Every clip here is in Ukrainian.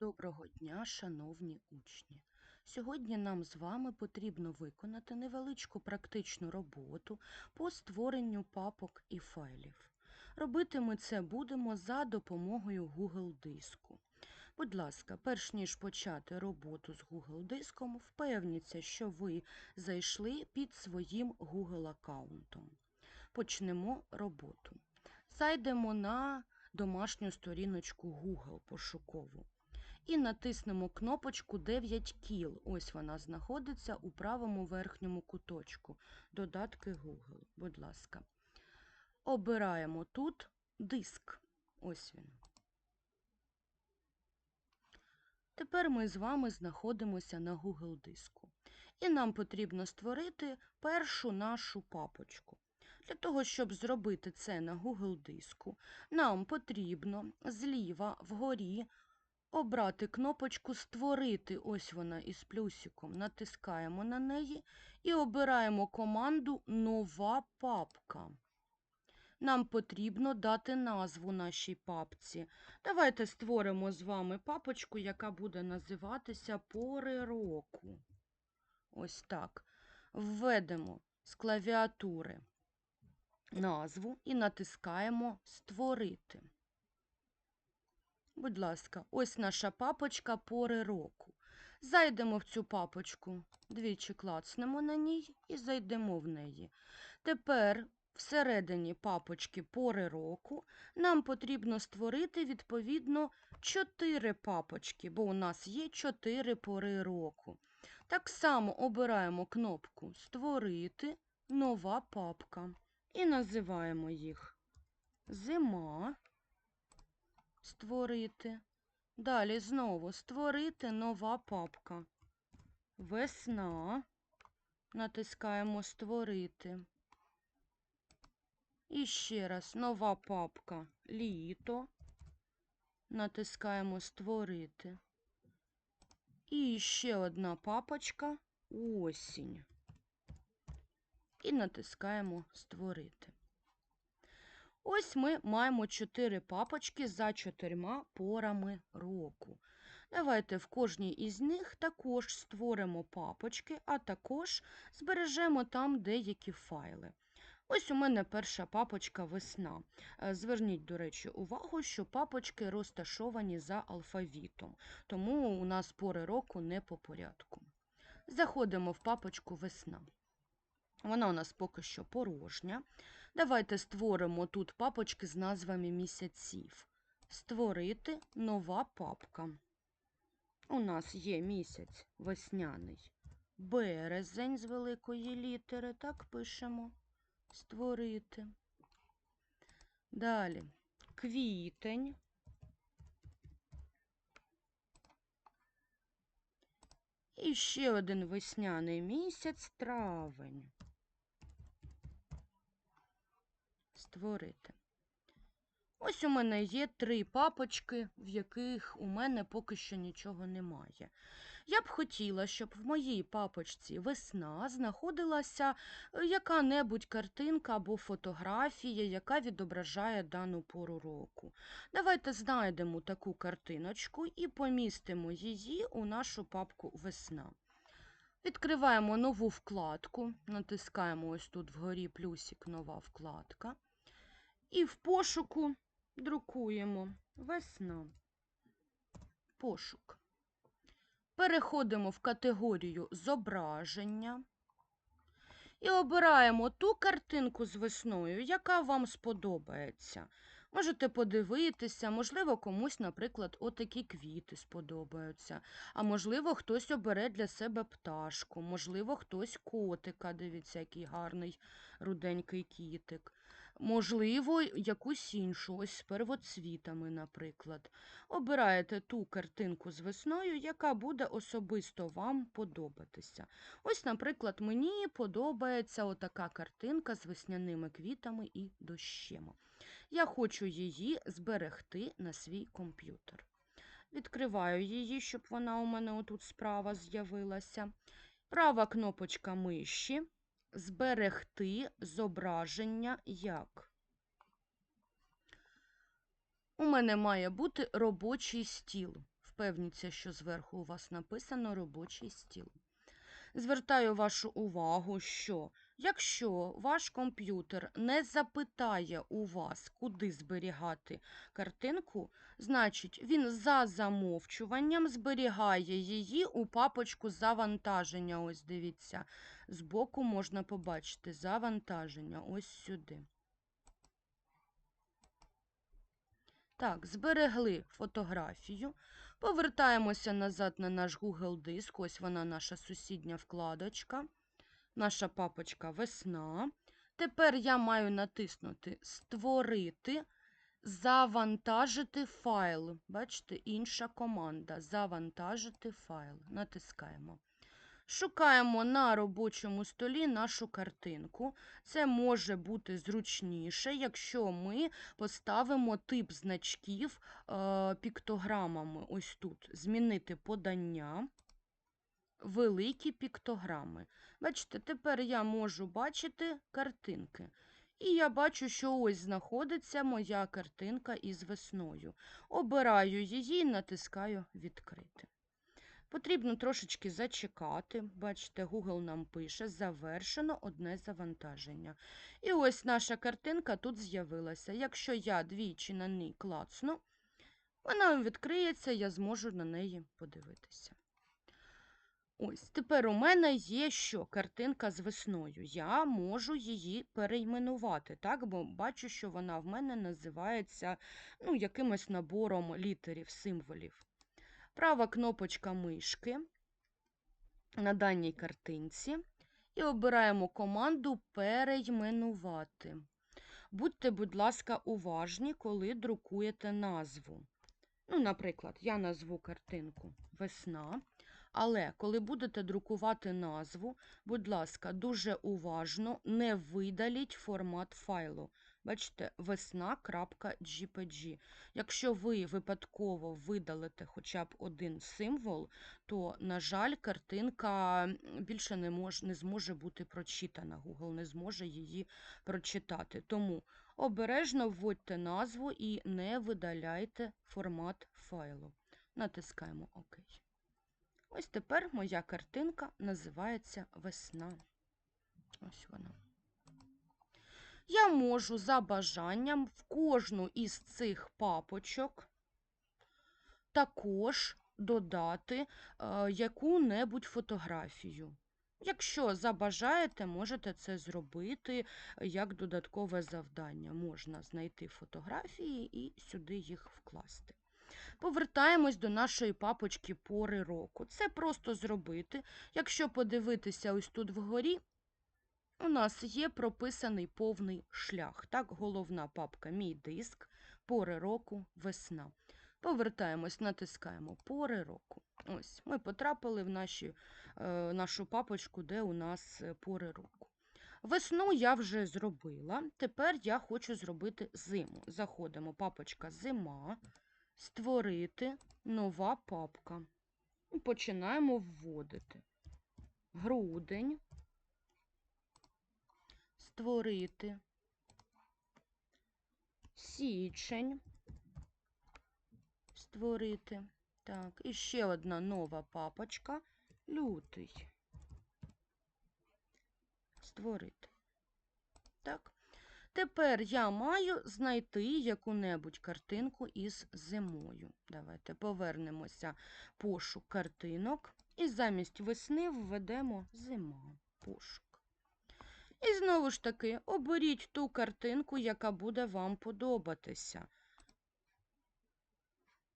Доброго дня, шановні учні! Сьогодні нам з вами потрібно виконати невеличку практичну роботу по створенню папок і файлів. Робити ми це будемо за допомогою Google диску. Будь ласка, перш ніж почати роботу з Google диском, впевніться, що ви зайшли під своїм Google аккаунтом. Почнемо роботу. Зайдемо на домашню сторіночку Google пошукову і натиснемо кнопочку 9 кіл. Ось вона знаходиться у правому верхньому куточку. Додатки Google, будь ласка. Обираємо тут диск. Ось він. Тепер ми з вами знаходимося на Google диску. І нам потрібно створити першу нашу папочку. Для того, щоб зробити це на Google диску, нам потрібно зліва вгорі обрати кнопочку Створити. Ось вона із плюсиком. Натискаємо на неї і обираємо команду Нова папка. Нам потрібно дати назву нашій папці. Давайте створимо з вами папочку, яка буде називатися Пори року. Ось так. Введемо з клавіатури назву і натискаємо Створити. Будь ласка, ось наша папочка пори року. Зайдемо в цю папочку, двічі клацнемо на ній і зайдемо в неї. Тепер всередині папочки пори року нам потрібно створити, відповідно, 4 папочки, бо у нас є 4 пори року. Так само обираємо кнопку Створити нова папка і називаємо їх Зима. Створити. Далі знову створити нова папка. Весна. Натискаємо Створити. І ще раз нова папка Літо. Натискаємо Створити. І ще одна папочка Осінь. І натискаємо Створити. Ось ми маємо чотири папочки за чотирма порами року. Давайте в кожній із них також створимо папочки, а також збережемо там деякі файли. Ось у мене перша папочка весна. Е, зверніть, до речі, увагу, що папочки розташовані за алфавітом, тому у нас пори року не по порядку. Заходимо в папочку весна. Вона у нас поки що порожня. Давайте створимо тут папочки з назвами місяців. Створити нова папка. У нас є місяць весняний березень з великої літери. Так пишемо. Створити. Далі квітень. І ще один весняний місяць травень. Створити. Ось у мене є три папочки, в яких у мене поки що нічого немає. Я б хотіла, щоб в моїй папочці весна знаходилася е, яка-небудь картинка або фотографія, яка відображає дану пору року. Давайте знайдемо таку картиночку і помістимо її у нашу папку Весна. Відкриваємо нову вкладку, натискаємо ось тут вгорі плюсик нова вкладка. І в пошуку друкуємо весна. Пошук. Переходимо в категорію зображення і обираємо ту картинку з весною, яка вам сподобається. Можете подивитися, можливо, комусь, наприклад, отакі квіти сподобаються. А можливо, хтось обере для себе пташку, можливо, хтось котика. Дивіться, який гарний руденький кітик. Можливо, якусь іншу, ось з первоцвітами, наприклад. Обираєте ту картинку з весною, яка буде особисто вам подобатися. Ось, наприклад, мені подобається отака картинка з весняними квітами і дощем. Я хочу її зберегти на свій комп'ютер. Відкриваю її, щоб вона у мене отут справа з'явилася. Права кнопочка миші. Зберегти зображення як. У мене має бути робочий стіл. Впевніться, що зверху у вас написано робочий стіл. Звертаю вашу увагу, що якщо ваш комп'ютер не запитає у вас, куди зберігати картинку, значить він за замовчуванням зберігає її у папочку завантаження. Ось дивіться, збоку можна побачити завантаження ось сюди. Так, зберегли фотографію. Повертаємося назад на наш Google диск. Ось вона наша сусідня вкладочка. Наша папочка весна. Тепер я маю натиснути Створити, завантажити файл. Бачите, інша команда. Завантажити файл. Натискаємо. Шукаємо на робочому столі нашу картинку. Це може бути зручніше, якщо ми поставимо тип значків е, піктограмами. Ось тут. Змінити подання. Великі піктограми. Бачите, тепер я можу бачити картинки. І я бачу, що ось знаходиться моя картинка із весною. Обираю її і натискаю Відкрити. Потрібно трошечки зачекати. Бачите, Google нам пише завершено одне завантаження. І ось наша картинка тут з'явилася. Якщо я двічі на неї клацну, вона відкриється, я зможу на неї подивитися. Ось, тепер у мене є що? Картинка з весною. Я можу її перейменувати, так? бо бачу, що вона в мене називається ну, якимось набором літерів, символів. Права кнопочка мишки на даній картинці і обираємо команду Перейменувати. Будьте, будь ласка, уважні, коли друкуєте назву. Ну, Наприклад, я назву картинку Весна. Але коли будете друкувати назву, будь ласка, дуже уважно не видаліть формат файлу. Бачите, весна.jpg. Якщо ви випадково видалите хоча б один символ, то, на жаль, картинка більше не, мож, не зможе бути прочитана. Google не зможе її прочитати. Тому обережно вводьте назву і не видаляйте формат файлу. Натискаємо ОК. Ось тепер моя картинка називається Весна. Ось вона. Я можу за бажанням в кожну із цих папочок також додати е, яку-небудь фотографію. Якщо забажаєте, можете це зробити як додаткове завдання. Можна знайти фотографії і сюди їх вкласти. Повертаємось до нашої папочки пори року. Це просто зробити. Якщо подивитися ось тут вгорі, у нас є прописаний повний шлях. Так, головна папка Мій диск, пори року, весна. Повертаємось, натискаємо пори року. Ось, Ми потрапили в наші, е, нашу папочку, де у нас е, пори року. Весну я вже зробила. Тепер я хочу зробити зиму. Заходимо, папочка зима, створити нова папка. І починаємо вводити. Грудень створити січень, створити. Так, і ще одна нова папочка. Лютий. Створити. Так. Тепер я маю знайти яку-небудь картинку із зимою. Давайте повернемося пошук картинок. І замість весни введемо зима. Пошук. І знову ж таки, оберіть ту картинку, яка буде вам подобатися.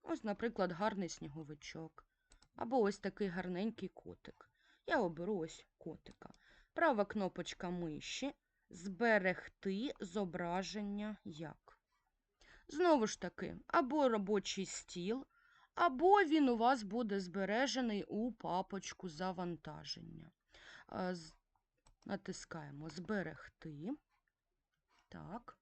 Ось, наприклад, гарний сніговичок. Або ось такий гарненький котик. Я оберу ось котика. Права кнопочка миші. Зберегти зображення як. Знову ж таки, або робочий стіл, або він у вас буде збережений у папочку завантаження. Натискаємо Зберегти. Так.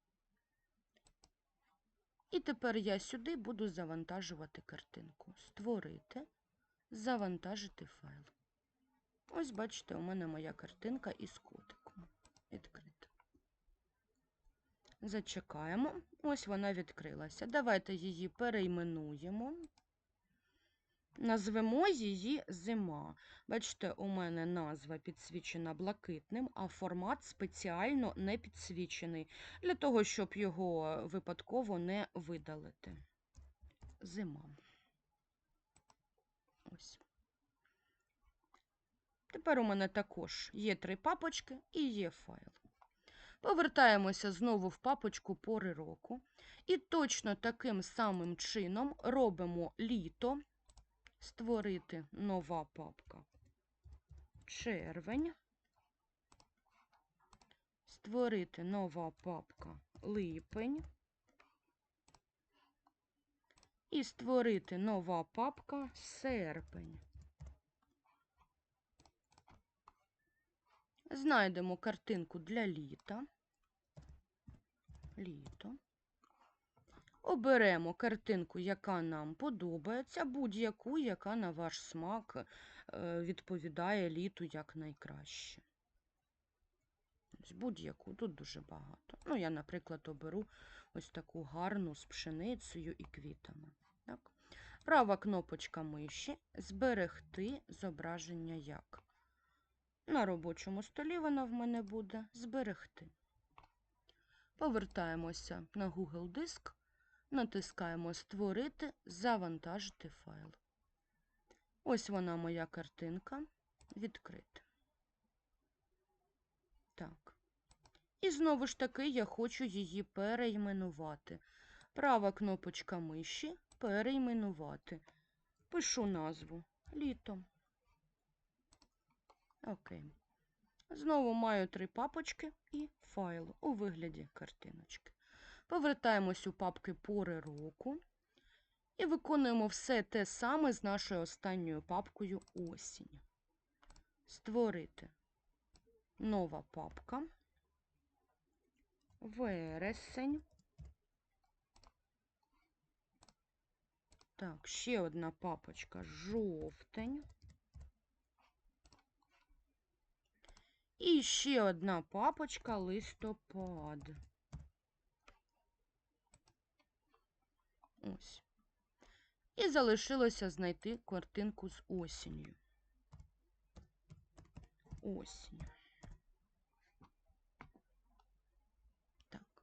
І тепер я сюди буду завантажувати картинку. Створити, завантажити файл. Ось, бачите, у мене моя картинка із котиком. Відкрита. Зачекаємо. Ось вона відкрилася. Давайте її перейменуємо. Назвемо її зима. Бачите, у мене назва підсвічена блакитним, а формат спеціально не підсвічений, для того, щоб його випадково не видалити. Зима. Ось. Тепер у мене також є три папочки і є файл. Повертаємося знову в папочку пори року. І точно таким самим чином робимо літо, створити нова папка. Червень, створити нова папка липень. І створити нова папка серпень. Знайдемо картинку для літа. Літо. Оберемо картинку, яка нам подобається, будь-яку, яка на ваш смак е, відповідає літу якнайкраще. Будь-яку, тут дуже багато. Ну, я, наприклад, оберу ось таку гарну з пшеницею і квітами. Так. Права кнопочка миші Зберегти зображення як. На робочому столі вона в мене буде зберегти. Повертаємося на Google Диск, натискаємо Створити, завантажити файл. Ось вона моя картинка. Відкрити. Так. І знову ж таки я хочу її перейменувати. Права кнопочка миші перейменувати. Пишу назву Літо. Окей. Знову маю три папочки і файл у вигляді картиночки. Повертаємось у папки пори року і виконуємо все те саме з нашою останньою папкою осінь. Створити нова папка. Вересень. Так, ще одна папочка жовтень. І ще одна папочка листопад. Ось. І залишилося знайти картинку з осінню. Осінь. Так.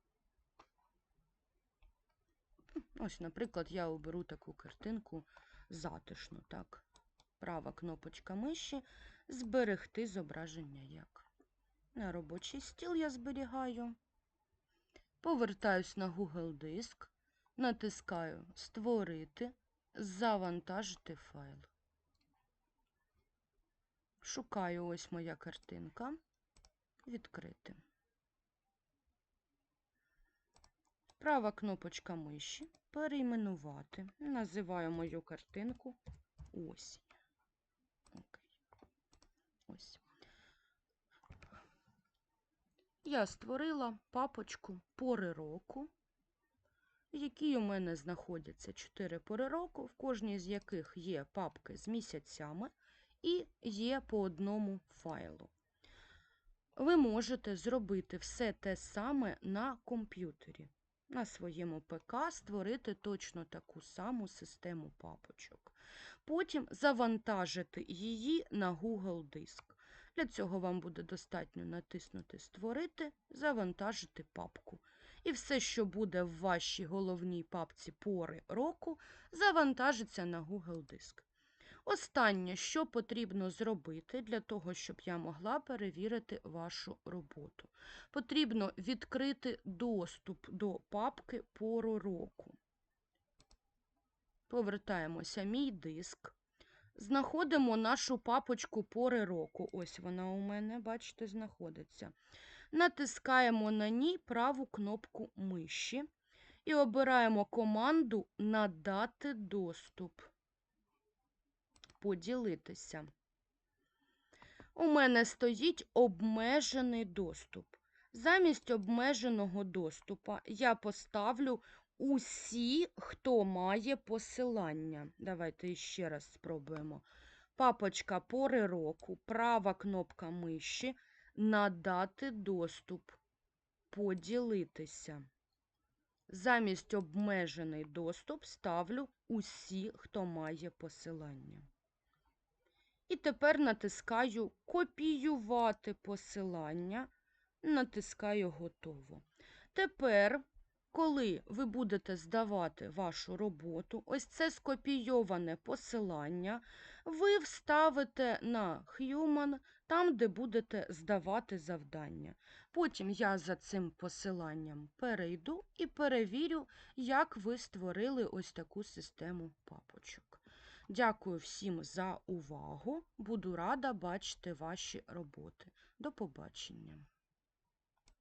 Ось, наприклад, я оберу таку картинку затишну, так. Права кнопочка миші зберегти зображення як. На робочий стіл я зберігаю. Повертаюсь на Google Диск, натискаю Створити, завантажити файл. Шукаю ось моя картинка. Відкрити. Права кнопочка миші. Перейменувати. Називаю мою картинку осінь. Окей. Ось. Я створила папочку пори року, в якій у мене знаходяться 4 пори року, в кожній з яких є папки з місяцями і є по одному файлу. Ви можете зробити все те саме на комп'ютері. На своєму ПК створити точно таку саму систему папочок. Потім завантажити її на Google Диск. Для цього вам буде достатньо натиснути Створити, завантажити папку. І все, що буде в вашій головній папці пори року, завантажиться на Google Диск. Останнє, що потрібно зробити для того, щоб я могла перевірити вашу роботу. Потрібно відкрити доступ до папки пору року. Повертаємося мій диск. Знаходимо нашу папочку пори року. Ось вона у мене, бачите, знаходиться. Натискаємо на ній праву кнопку миші і обираємо команду Надати доступ. Поділитися. У мене стоїть обмежений доступ. Замість обмеженого доступу я поставлю усі, хто має посилання. Давайте ще раз спробуємо. Папочка пори року, права кнопка миші, надати доступ, поділитися. Замість обмежений доступ ставлю усі, хто має посилання. І тепер натискаю Копіювати посилання, натискаю Готово. Тепер, коли ви будете здавати вашу роботу, ось це скопійоване посилання, ви вставите на Human, там, де будете здавати завдання. Потім я за цим посиланням перейду і перевірю, як ви створили ось таку систему папочок. Дякую всім за увагу. Буду рада бачити ваші роботи. До побачення.